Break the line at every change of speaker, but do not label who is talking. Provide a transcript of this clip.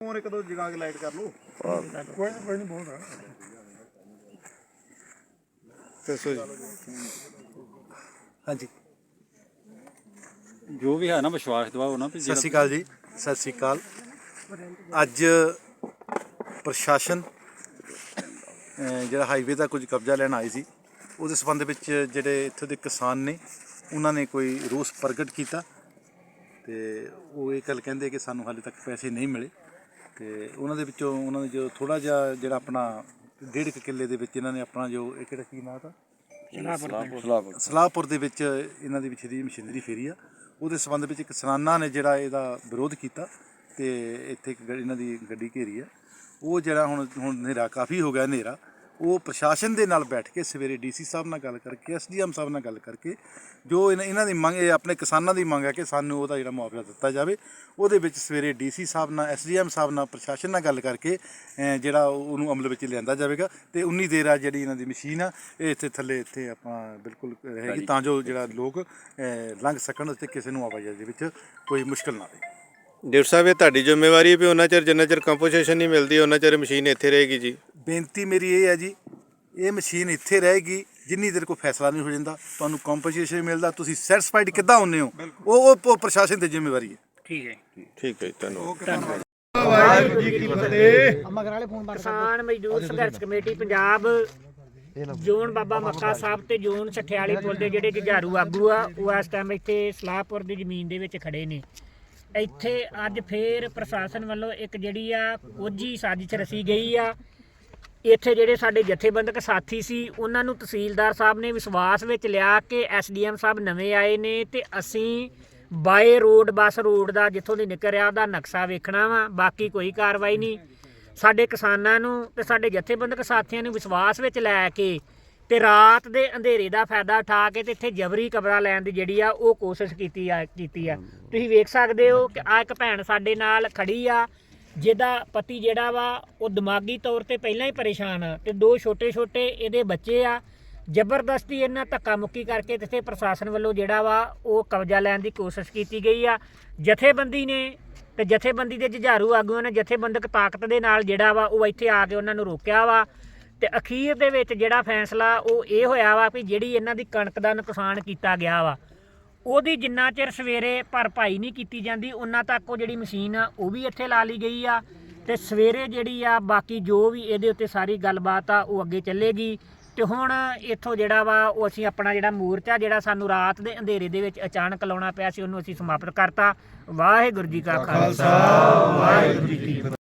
Phone ਇੱਕ ਦੋ ਜਗਾ ਕੇ ਲਾਈਟ ਕਰ ਲਓ।
ਕੋਈ ਕੋਈ ਨਹੀਂ ਬਹੁਤ ਆ।
ਦੱਸੋ ਜੀ।
ਹਾਂਜੀ।
ਜੋ ਵੀ ਹੈ ਨਾ ਵਿਸ਼ਵਾਸ ਦਿਵਾਓ ਨਾ ਵੀ
ਸਤਿ ਸ਼੍ਰੀ ਅਕਾਲ ਜੀ ਸਤਿ ਸ਼੍ਰੀ ਅਕਾਲ। ਅੱਜ ਪ੍ਰਸ਼ਾਸਨ ਅਹ ਜਿਹੜਾ ਹਾਈਵੇ ਦਾ ਕੁਝ ਕਬਜ਼ਾ ਲੈਣ ਆਈ ਸੀ ਉਹਦੇ ਸੰਬੰਧ ਵਿੱਚ ਜਿਹੜੇ ਇੱਥੋਂ ਦੇ ਕਿਸਾਨ ਨੇ ਉਹਨਾਂ ਨੇ ਕੋਈ ਰੋਸ ਪ੍ਰਗਟ ਕੀਤਾ ਤੇ ਉਹ ਇਹ ਗੱਲ ਕਹਿੰਦੇ ਕਿ ਸਾਨੂੰ ਹਾਲੇ ਤੱਕ ਪੈਸੇ ਨਹੀਂ ਮਿਲੇ। ਤੇ ਉਹਨਾਂ ਦੇ ਵਿੱਚੋਂ ਉਹਨਾਂ ਨੇ ਜੋ ਥੋੜਾ ਜਿਹਾ ਜਿਹੜਾ ਆਪਣਾ ਡੇਢ ਕੁ ਕਿੱਲੇ ਦੇ ਵਿੱਚ ਇਹਨਾਂ ਨੇ ਆਪਣਾ ਜੋ ਇਹ ਕਿਹੜਾ ਕੀ ਨਾਂ ਤਾਂ? ਸਲਾਹਪੁਰ ਦੇ। ਵਿੱਚ ਇਹਨਾਂ ਦੀ ਵਿਛੜੀ ਮਸ਼ੀਨਰੀ ਫੇਰੀ ਆ। ਉਹਦੇ ਸੰਬੰਧ ਵਿੱਚ ਕਿਸਾਨਾਂ ਨੇ ਜਿਹੜਾ ਇਹਦਾ ਵਿਰੋਧ ਕੀਤਾ ਤੇ ਇੱਥੇ ਇੱਕ ਇਹਨਾਂ ਦੀ ਗੱਡੀ ਘੇਰੀ ਆ। ਉਹ ਜਿਹੜਾ ਹੁਣ ਹੁਣ ਹਨੇਰਾ ਕਾਫੀ ਹੋ ਗਿਆ ਹਨੇਰਾ। ਉਹ ਪ੍ਰਸ਼ਾਸਨ ਦੇ ਨਾਲ ਬੈਠ ਕੇ ਸਵੇਰੇ ਡੀਸੀ ਸਾਹਿਬ ਨਾਲ ਗੱਲ ਕਰਕੇ, ਐਸਡੀਐਮ ਸਾਹਿਬ ਨਾਲ ਗੱਲ ਕਰਕੇ, ਜੋ ਇਹਨਾਂ- ਇਹਨਾਂ ਦੀ ਮੰਗ, ਇਹ ਆਪਣੇ ਕਿਸਾਨਾਂ ਦੀ ਮੰਗ ਹੈ ਕਿ ਸਾਨੂੰ ਉਹਦਾ ਜਿਹੜਾ ਮੁਆਵਜ਼ਾ ਦਿੱਤਾ ਜਾਵੇ। ਉਹਦੇ ਵਿੱਚ ਸਵੇਰੇ ਡੀਸੀ ਸਾਹਿਬ ਨਾਲ, ਐਸਡੀਐਮ ਸਾਹਿਬ ਨਾਲ, ਪ੍ਰਸ਼ਾਸਨ ਨਾਲ ਗੱਲ ਕਰਕੇ ਅਹ ਜਿਹੜਾ ਉਹਨੂੰ ਅਮਲ ਵਿੱਚ ਲਿਆਂਦਾ ਜਾਵੇਗਾ। ਤੇ ਉਨੀ ਦੇਰ ਆ ਜਿਹੜੀ ਇਹਨਾਂ ਦੀ ਮਸ਼ੀਨ ਆ, ਇਹ ਇੱਥੇ ਥੱਲੇ, ਇੱਥੇ ਆਪਾਂ ਬਿਲਕੁਲ ਰਹੇਗੀ ਤਾਂ ਜੋ ਜਿਹੜਾ ਲੋਕ ਅਹ ਲੰਘ ਸਕਣ ਤੇ ਕਿਸੇ ਨੂੰ ਆਵਾਜਾਈ ਦੇ ਵਿੱਚ ਕੋਈ ਮੁਸ਼ਕਲ ਨਾ ਆਵੇ।
ਡਾਕਟਰ ਸਾਹਿਬ, ਇਹ ਤੁਹਾਡੀ ਜ਼ਿੰਮੇਵਾਰੀ ਹੈ ਵੀ ਉਹਨਾਂ ਚਿਰ ਜਿੰਨਾ ਚਿਰ ਕੰਪਨਸੇਸ਼ਨ ਨਹੀਂ ਮਿਲਦੀ, ਉਹਨਾਂ ਚਿਰ ਮਸ਼ੀਨ ਇੱਥੇ ਰਹੇਗੀ ਜੀ।
ਬੇਨਤੀ ਮੇਰੀ ਇਹ ਹੈ ਜੀ ਇਹ ਮਸ਼ੀਨ ਇੱਥੇ ਰਹੇਗੀ ਜਿੰਨੀ ਦੇਰ ਕੋਈ ਫੈਸਲਾ ਨਹੀਂ ਹੋ ਜਾਂਦਾ ਤੁਹਾਨੂੰ ਕੰਪਨਸੇਸ਼ਨ ਮਿਲਦਾ ਤੁਸੀਂ ਸੈਟੀਸਫਾਈਡ ਕਿੱਦਾਂ ਹੁੰਨੇ ਹੋ? ਉਹ ਉਹ- ਪ੍ਰਸ਼ਾਸਨ ਦੀ ਜ਼ਿੰਮੇਵਾਰੀ ਹੈ।
ਠੀਕ ਹੈ ਜੀ। ਧੰਨਵਾਦ।
ਕਿਸਾਨ ਮਜ਼ਦੂਰ ਸੰਘਰਸ਼ ਕਮੇਟੀ ਪੰਜਾਬ ਜੋਨ ਬਾਬਾ ਮੱਕਾ ਸਾਹਿਬ ਤੇ ਜੋਨ ਸਠਿਆਲੀ ਪੁਲ ਦੇ ਜਿਹੜੇ ਜੁਝਾਰੂ ਆਗੂ ਆ ਉਹ ਇਸ ਟਾਈਮ ਇੱਥੇ ਸਲਾਹਪੁਰ ਦੀ ਜ਼ਮੀਨ ਦੇ ਵਿੱਚ ਖੜੇ ਨੇ। ਇੱਥੇ ਅੱਜ ਫੇਰ ਪ੍ਰਸ਼ਾਸਨ ਵੱਲੋਂ ਇੱਕ ਜਿਹੜੀ ਆ ਕੋਝੀ ਸਾਜ਼ਿਸ਼ ਰਚੀ ਗਈ ਆ ਇੱਥੇ ਜਿਹੜੇ ਸਾਡੇ ਜਥੇਬੰਦਕ ਸਾਥੀ ਸੀ, ਉਹਨਾਂ ਨੂੰ ਤਹਿਸੀਲਦਾਰ ਸਾਹਿਬ ਨੇ ਵਿਸ਼ਵਾਸ ਵਿੱਚ ਲਿਆ ਕਿ ਐਸਡੀਐਮ ਸਾਹਿਬ ਨਵੇਂ ਆਏ ਨੇ ਤੇ ਅਸੀਂ ਬਾਏ ਰੋਡ, ਬੱਸ ਰੋਡ ਦਾ ਜਿੱਥੋਂ ਦੀ ਨਿਕਲ ਰਿਹਾ ਉਹਦਾ ਨਕਸ਼ਾ ਵੇਖਣਾ ਵਾ, ਬਾਕੀ ਕੋਈ ਕਾਰਵਾਈ ਨਹੀਂ। ਸਾਡੇ ਕਿਸਾਨਾਂ ਨੂੰ ਤੇ ਸਾਡੇ ਜਥੇਬੰਦਕ ਸਾਥੀਆਂ ਨੂੰ ਵਿਸ਼ਵਾਸ ਵਿੱਚ ਲੈ ਕੇ ਤੇ ਰਾਤ ਦੇ ਅੰਧੇਰੇ ਦਾ ਫਾਇਦਾ ਉਠਾ ਕੇ ਤੇ ਇੱਥੇ ਜਬਰੀ ਕਬਰਾਂ ਲੈਣ ਦੀ ਜਿਹੜੀ ਆ, ਉਹ ਕੋਸ਼ਿਸ਼ ਕੀਤੀ ਆ ਕੀਤੀ ਆ। ਤੁਸੀਂ ਵੇਖ ਸਕਦੇ ਹੋ ਕਿ ਆ ਇੱਕ ਭੈਣ ਸਾਡੇ ਨਾਲ ਖੜੀ ਆ ਜਿਹਦਾ ਪਤੀ ਜਿਹੜਾ ਵਾ, ਉਹ ਦਿਮਾਗੀ ਤੌਰ ਤੇ ਪਹਿਲਾਂ ਹੀ ਪਰੇਸ਼ਾਨ ਆ ਤੇ ਦੋ ਛੋਟੇ ਛੋਟੇ ਇਹਦੇ ਬੱਚੇ ਆ। ਜ਼ਬਰਦਸਤੀ ਇਹਨਾਂ ਧੱਕਾ ਮੁੱਕੀ ਕਰਕੇ ਤੇ ਪ੍ਰਸ਼ਾਸਨ ਵੱਲੋਂ ਜਿਹੜਾ ਵਾ, ਉਹ ਕਬਜ਼ਾ ਲੈਣ ਦੀ ਕੋਸ਼ਿਸ਼ ਕੀਤੀ ਗਈ ਆ। ਜਥੇਬੰਦੀ ਨੇ ਤੇ ਜਥੇਬੰਦੀ ਦੇ ਜੁਝਾਰੂ ਆਗੂਆਂ ਨੇ ਜਥੇਬੰਦਕ ਤਾਕਤ ਦੇ ਨਾਲ ਜਿਹੜਾ ਵਾ, ਉਹ ਇੱਥੇ ਆ ਕੇ ਉਹਨਾਂ ਨੂੰ ਰੋਕਿਆ ਵਾ। ਤੇ ਅਖੀਰ ਦੇ ਵਿੱਚ ਜਿਹੜਾ ਫੈਸਲਾ, ਉਹ ਇਹ ਹੋਇਆ ਵਾ ਵੀ ਜਿਹੜੀ ਇਹਨਾਂ ਦੀ ਕਣਕ ਦਾ ਨੁਕਸਾਨ ਕੀਤਾ ਗਿਆ ਵਾ। ਉਹਦੀ ਜਿੰਨਾ ਚਿਰ ਸਵੇਰੇ ਭਰਪਾਈ ਨਹੀਂ ਕੀਤੀ ਜਾਂਦੀ, ਉਹਨਾਂ ਤੱਕ ਉਹ ਜਿਹੜੀ ਮਸ਼ੀਨ ਆ, ਉਹ ਵੀ ਇੱਥੇ ਲਾ ਲਈ ਗਈ ਆ। ਤੇ ਸਵੇਰੇ ਜਿਹੜੀ ਆ, ਬਾਕੀ ਜੋ ਵੀ ਇਹਦੇ ਉੱਤੇ ਸਾਰੀ ਗੱਲਬਾਤ ਆ, ਉਹ ਅੱਗੇ ਚੱਲੇਗੀ। ਤੇ ਹੁਣ ਇੱਥੋਂ ਜਿਹੜਾ ਵਾ, ਉਹ ਅਸੀਂ ਆਪਣਾ ਜਿਹੜਾ ਮੋਰਚਾ ਜਿਹੜਾ ਸਾਨੂੰ ਰਾਤ ਦੇ ਅੰਧੇਰੇ ਦੇ ਵਿੱਚ ਅਚਾਨਕ ਲਾਉਣਾ ਪਿਆ ਸੀ, ਉਹਨੂੰ ਅਸੀਂ ਸਮਾਪਤ ਕਰਤਾ। ਵਾਹਿਗੁਰੂ ਜੀ ਕਾ ਖਾਲਸਾ। ਵਾਹਿਗੁਰੂ ਜੀ